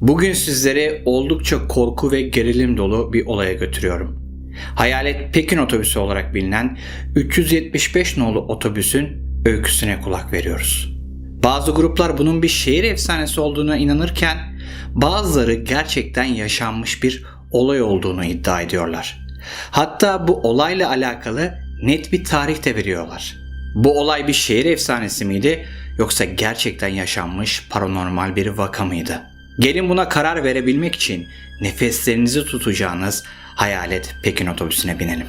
Bugün sizleri oldukça korku ve gerilim dolu bir olaya götürüyorum. Hayalet Pekin otobüsü olarak bilinen 375 nolu otobüsün öyküsüne kulak veriyoruz. Bazı gruplar bunun bir şehir efsanesi olduğuna inanırken bazıları gerçekten yaşanmış bir olay olduğunu iddia ediyorlar. Hatta bu olayla alakalı net bir tarih de veriyorlar. Bu olay bir şehir efsanesi miydi yoksa gerçekten yaşanmış paranormal bir vaka mıydı? Gelin buna karar verebilmek için nefeslerinizi tutacağınız hayalet Pekin otobüsüne binelim.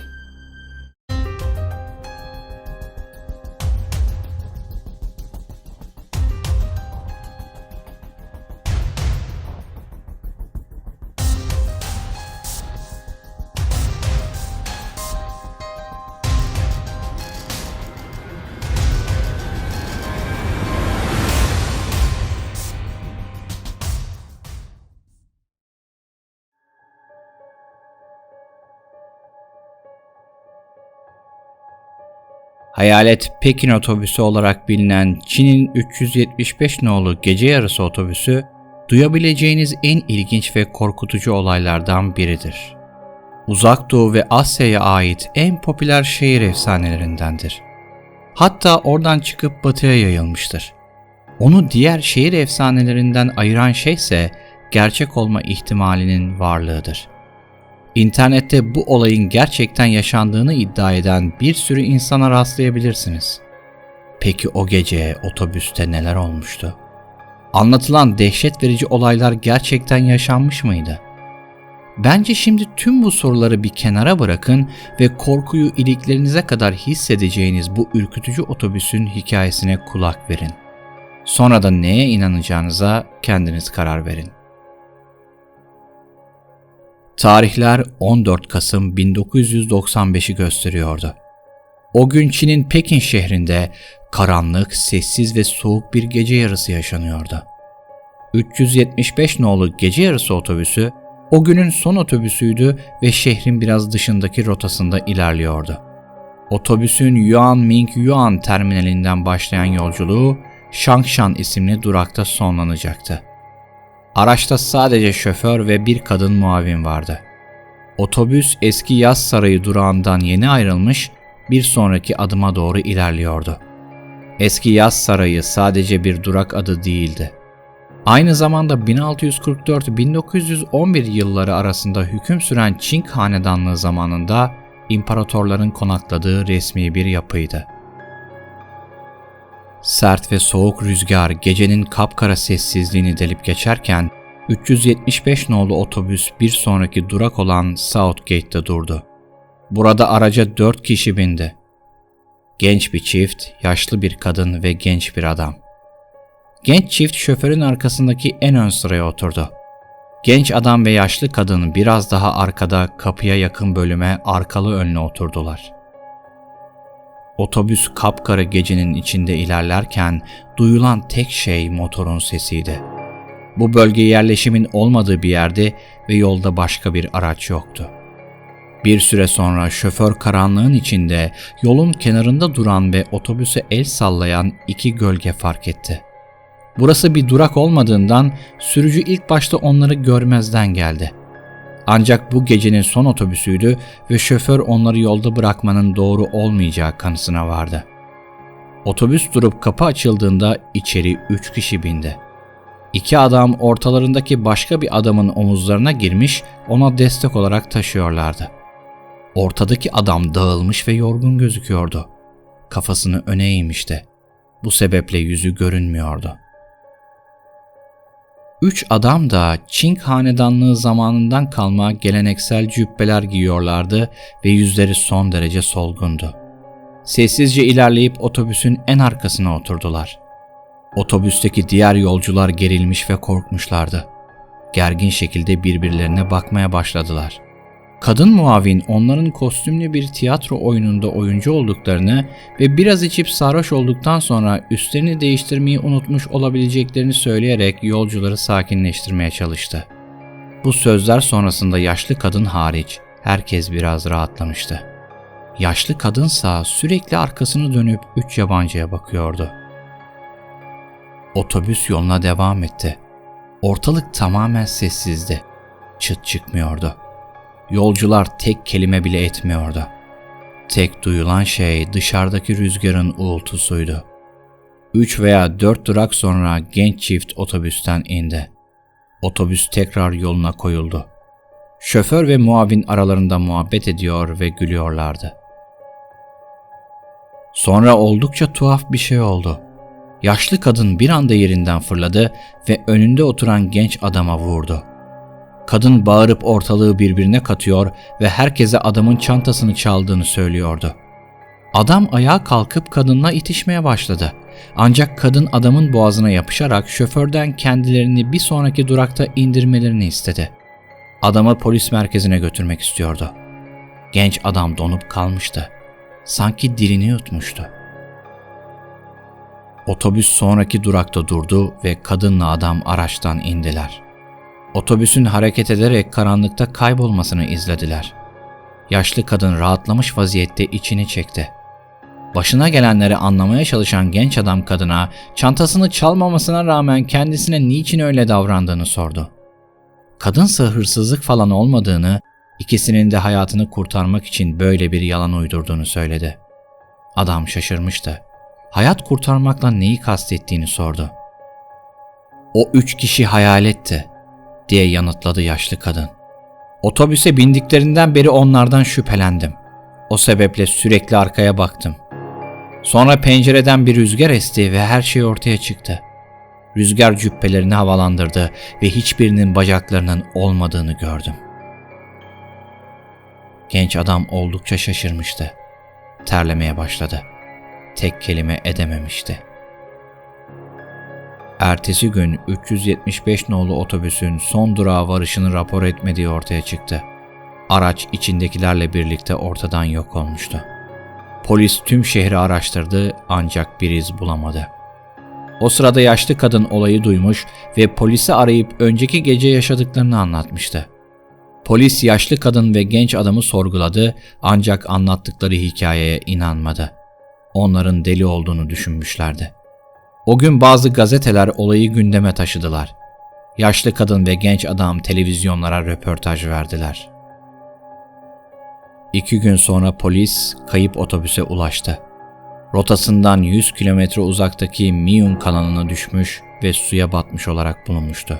Hayalet Pekin otobüsü olarak bilinen Çin'in 375 nolu gece yarısı otobüsü duyabileceğiniz en ilginç ve korkutucu olaylardan biridir. Uzak Doğu ve Asya'ya ait en popüler şehir efsanelerindendir. Hatta oradan çıkıp batıya yayılmıştır. Onu diğer şehir efsanelerinden ayıran şey ise gerçek olma ihtimalinin varlığıdır. İnternette bu olayın gerçekten yaşandığını iddia eden bir sürü insana rastlayabilirsiniz. Peki o gece otobüste neler olmuştu? Anlatılan dehşet verici olaylar gerçekten yaşanmış mıydı? Bence şimdi tüm bu soruları bir kenara bırakın ve korkuyu iliklerinize kadar hissedeceğiniz bu ürkütücü otobüsün hikayesine kulak verin. Sonra da neye inanacağınıza kendiniz karar verin. Tarihler 14 Kasım 1995'i gösteriyordu. O gün Çin'in Pekin şehrinde karanlık, sessiz ve soğuk bir gece yarısı yaşanıyordu. 375 nolu gece yarısı otobüsü o günün son otobüsüydü ve şehrin biraz dışındaki rotasında ilerliyordu. Otobüsün Yuan Ming Yuan terminalinden başlayan yolculuğu Shangshan isimli durakta sonlanacaktı. Araçta sadece şoför ve bir kadın muavin vardı. Otobüs eski yaz sarayı durağından yeni ayrılmış bir sonraki adıma doğru ilerliyordu. Eski yaz sarayı sadece bir durak adı değildi. Aynı zamanda 1644-1911 yılları arasında hüküm süren Çin hanedanlığı zamanında imparatorların konakladığı resmi bir yapıydı. Sert ve soğuk rüzgar gecenin kapkara sessizliğini delip geçerken 375 nolu otobüs bir sonraki durak olan Southgate'de durdu. Burada araca 4 kişi bindi. Genç bir çift, yaşlı bir kadın ve genç bir adam. Genç çift şoförün arkasındaki en ön sıraya oturdu. Genç adam ve yaşlı kadın biraz daha arkada kapıya yakın bölüme arkalı önlü oturdular.'' Otobüs kapkara gecenin içinde ilerlerken duyulan tek şey motorun sesiydi. Bu bölge yerleşimin olmadığı bir yerde ve yolda başka bir araç yoktu. Bir süre sonra şoför karanlığın içinde yolun kenarında duran ve otobüse el sallayan iki gölge fark etti. Burası bir durak olmadığından sürücü ilk başta onları görmezden geldi. Ancak bu gecenin son otobüsüydü ve şoför onları yolda bırakmanın doğru olmayacağı kanısına vardı. Otobüs durup kapı açıldığında içeri üç kişi bindi. İki adam ortalarındaki başka bir adamın omuzlarına girmiş ona destek olarak taşıyorlardı. Ortadaki adam dağılmış ve yorgun gözüküyordu. Kafasını öne eğmişti. Bu sebeple yüzü görünmüyordu. Üç adam da Çin hanedanlığı zamanından kalma geleneksel cübbeler giyiyorlardı ve yüzleri son derece solgundu. Sessizce ilerleyip otobüsün en arkasına oturdular. Otobüsteki diğer yolcular gerilmiş ve korkmuşlardı. Gergin şekilde birbirlerine bakmaya başladılar.'' Kadın muavin onların kostümlü bir tiyatro oyununda oyuncu olduklarını ve biraz içip sarhoş olduktan sonra üstlerini değiştirmeyi unutmuş olabileceklerini söyleyerek yolcuları sakinleştirmeye çalıştı. Bu sözler sonrasında yaşlı kadın hariç herkes biraz rahatlamıştı. Yaşlı kadınsa sürekli arkasını dönüp üç yabancıya bakıyordu. Otobüs yoluna devam etti. Ortalık tamamen sessizdi. Çıt çıkmıyordu. Yolcular tek kelime bile etmiyordu. Tek duyulan şey dışarıdaki rüzgarın uğultusuydu. Üç veya dört durak sonra genç çift otobüsten indi. Otobüs tekrar yoluna koyuldu. Şoför ve muavin aralarında muhabbet ediyor ve gülüyorlardı. Sonra oldukça tuhaf bir şey oldu. Yaşlı kadın bir anda yerinden fırladı ve önünde oturan genç adama vurdu. Kadın bağırıp ortalığı birbirine katıyor ve herkese adamın çantasını çaldığını söylüyordu. Adam ayağa kalkıp kadınla itişmeye başladı. Ancak kadın adamın boğazına yapışarak şoförden kendilerini bir sonraki durakta indirmelerini istedi. Adamı polis merkezine götürmek istiyordu. Genç adam donup kalmıştı. Sanki dilini yutmuştu. Otobüs sonraki durakta durdu ve kadınla adam araçtan indiler. Otobüsün hareket ederek karanlıkta kaybolmasını izlediler. Yaşlı kadın rahatlamış vaziyette içini çekti. Başına gelenleri anlamaya çalışan genç adam kadına çantasını çalmamasına rağmen kendisine niçin öyle davrandığını sordu. Kadınsa hırsızlık falan olmadığını, ikisinin de hayatını kurtarmak için böyle bir yalan uydurduğunu söyledi. Adam şaşırmıştı. Hayat kurtarmakla neyi kastettiğini sordu. O üç kişi hayaletti diye yanıtladı yaşlı kadın. Otobüse bindiklerinden beri onlardan şüphelendim. O sebeple sürekli arkaya baktım. Sonra pencereden bir rüzgar esti ve her şey ortaya çıktı. Rüzgar cübbelerini havalandırdı ve hiçbirinin bacaklarının olmadığını gördüm. Genç adam oldukça şaşırmıştı. Terlemeye başladı. Tek kelime edememişti. Ertesi gün 375 nolu otobüsün son durağa varışını rapor etmediği ortaya çıktı. Araç içindekilerle birlikte ortadan yok olmuştu. Polis tüm şehri araştırdı ancak bir iz bulamadı. O sırada yaşlı kadın olayı duymuş ve polisi arayıp önceki gece yaşadıklarını anlatmıştı. Polis yaşlı kadın ve genç adamı sorguladı ancak anlattıkları hikayeye inanmadı. Onların deli olduğunu düşünmüşlerdi. O gün bazı gazeteler olayı gündeme taşıdılar. Yaşlı kadın ve genç adam televizyonlara röportaj verdiler. İki gün sonra polis kayıp otobüse ulaştı. Rotasından 100 kilometre uzaktaki Miyun kanalına düşmüş ve suya batmış olarak bulunmuştu.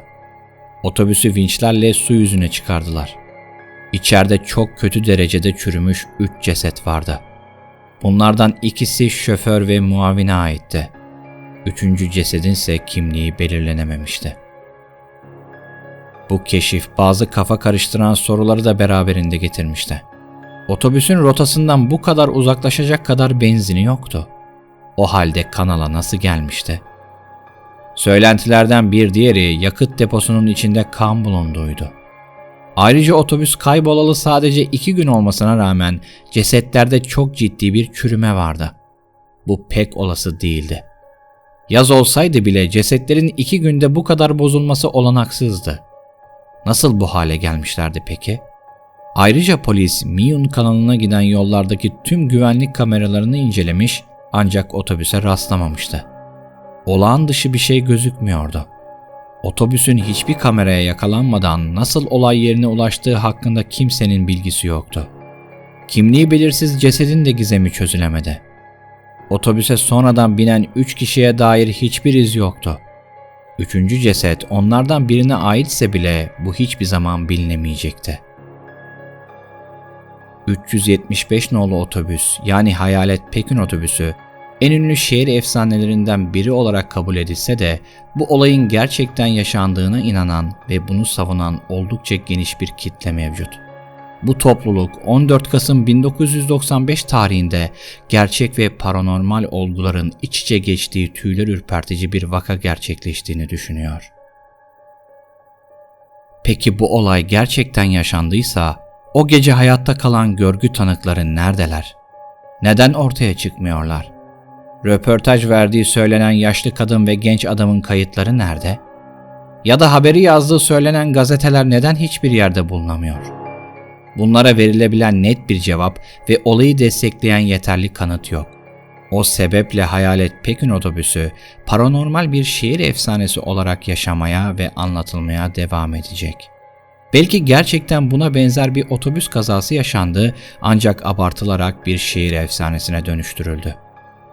Otobüsü vinçlerle su yüzüne çıkardılar. İçeride çok kötü derecede çürümüş 3 ceset vardı. Bunlardan ikisi şoför ve muavine aitti. Üçüncü cesedin ise kimliği belirlenememişti. Bu keşif bazı kafa karıştıran soruları da beraberinde getirmişti. Otobüsün rotasından bu kadar uzaklaşacak kadar benzini yoktu. O halde kanala nasıl gelmişti? Söylentilerden bir diğeri yakıt deposunun içinde kan bulunduğuydu. Ayrıca otobüs kaybolalı sadece iki gün olmasına rağmen cesetlerde çok ciddi bir çürüme vardı. Bu pek olası değildi. Yaz olsaydı bile cesetlerin iki günde bu kadar bozulması olanaksızdı. Nasıl bu hale gelmişlerdi peki? Ayrıca polis Miyun kanalına giden yollardaki tüm güvenlik kameralarını incelemiş ancak otobüse rastlamamıştı. Olağan dışı bir şey gözükmüyordu. Otobüsün hiçbir kameraya yakalanmadan nasıl olay yerine ulaştığı hakkında kimsenin bilgisi yoktu. Kimliği belirsiz cesedin de gizemi çözülemedi. Otobüse sonradan binen üç kişiye dair hiçbir iz yoktu. Üçüncü ceset onlardan birine aitse bile bu hiçbir zaman bilinemeyecekti. 375 nolu otobüs yani Hayalet Pekin otobüsü en ünlü şehir efsanelerinden biri olarak kabul edilse de bu olayın gerçekten yaşandığına inanan ve bunu savunan oldukça geniş bir kitle mevcut. Bu topluluk 14 Kasım 1995 tarihinde gerçek ve paranormal olguların iç içe geçtiği tüyler ürpertici bir vaka gerçekleştiğini düşünüyor. Peki bu olay gerçekten yaşandıysa o gece hayatta kalan görgü tanıkları neredeler? Neden ortaya çıkmıyorlar? Röportaj verdiği söylenen yaşlı kadın ve genç adamın kayıtları nerede? Ya da haberi yazdığı söylenen gazeteler neden hiçbir yerde bulunamıyor? Bunlara verilebilen net bir cevap ve olayı destekleyen yeterli kanıt yok. O sebeple Hayalet Pekin otobüsü paranormal bir şehir efsanesi olarak yaşamaya ve anlatılmaya devam edecek. Belki gerçekten buna benzer bir otobüs kazası yaşandı ancak abartılarak bir şehir efsanesine dönüştürüldü.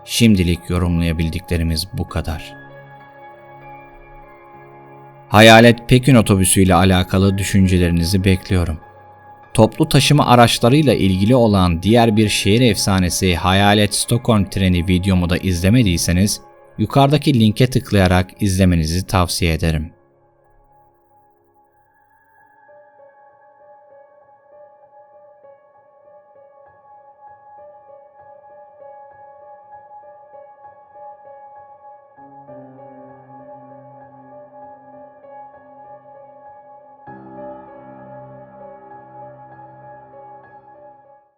Şimdilik yorumlayabildiklerimiz bu kadar. Hayalet Pekin otobüsü ile alakalı düşüncelerinizi bekliyorum. Toplu taşıma araçlarıyla ilgili olan diğer bir şehir efsanesi Hayalet Stockholm treni videomu da izlemediyseniz yukarıdaki linke tıklayarak izlemenizi tavsiye ederim.